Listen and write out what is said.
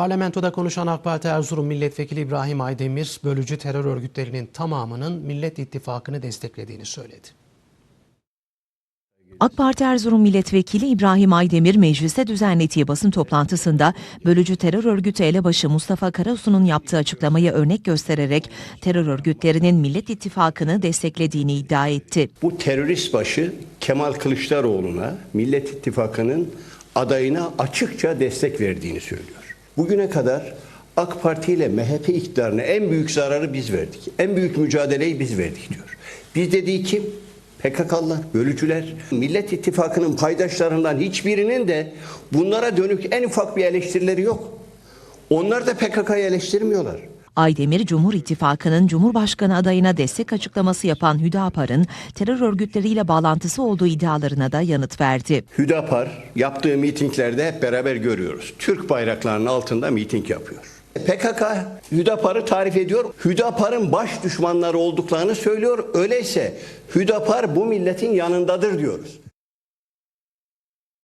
Parlamentoda konuşan AK Parti Erzurum Milletvekili İbrahim Aydemir, bölücü terör örgütlerinin tamamının Millet İttifakı'nı desteklediğini söyledi. AK Parti Erzurum Milletvekili İbrahim Aydemir mecliste düzenlediği basın toplantısında bölücü terör örgütü elebaşı Mustafa Karasu'nun yaptığı açıklamayı örnek göstererek terör örgütlerinin Millet İttifakı'nı desteklediğini iddia etti. Bu terörist başı Kemal Kılıçdaroğlu'na Millet İttifakı'nın adayına açıkça destek verdiğini söylüyor. Bugüne kadar AK Parti ile MHP iktidarına en büyük zararı biz verdik. En büyük mücadeleyi biz verdik diyor. Biz dediği kim? PKK'lılar, bölücüler. Millet İttifakı'nın paydaşlarından hiçbirinin de bunlara dönük en ufak bir eleştirileri yok. Onlar da PKK'yı eleştirmiyorlar. Aydemir, Cumhur İttifakı'nın Cumhurbaşkanı adayına destek açıklaması yapan Hüdapar'ın terör örgütleriyle bağlantısı olduğu iddialarına da yanıt verdi. Hüdapar yaptığı mitinglerde hep beraber görüyoruz. Türk bayraklarının altında miting yapıyor. PKK Hüdapar'ı tarif ediyor. Hüdapar'ın baş düşmanları olduklarını söylüyor. Öyleyse Hüdapar bu milletin yanındadır diyoruz.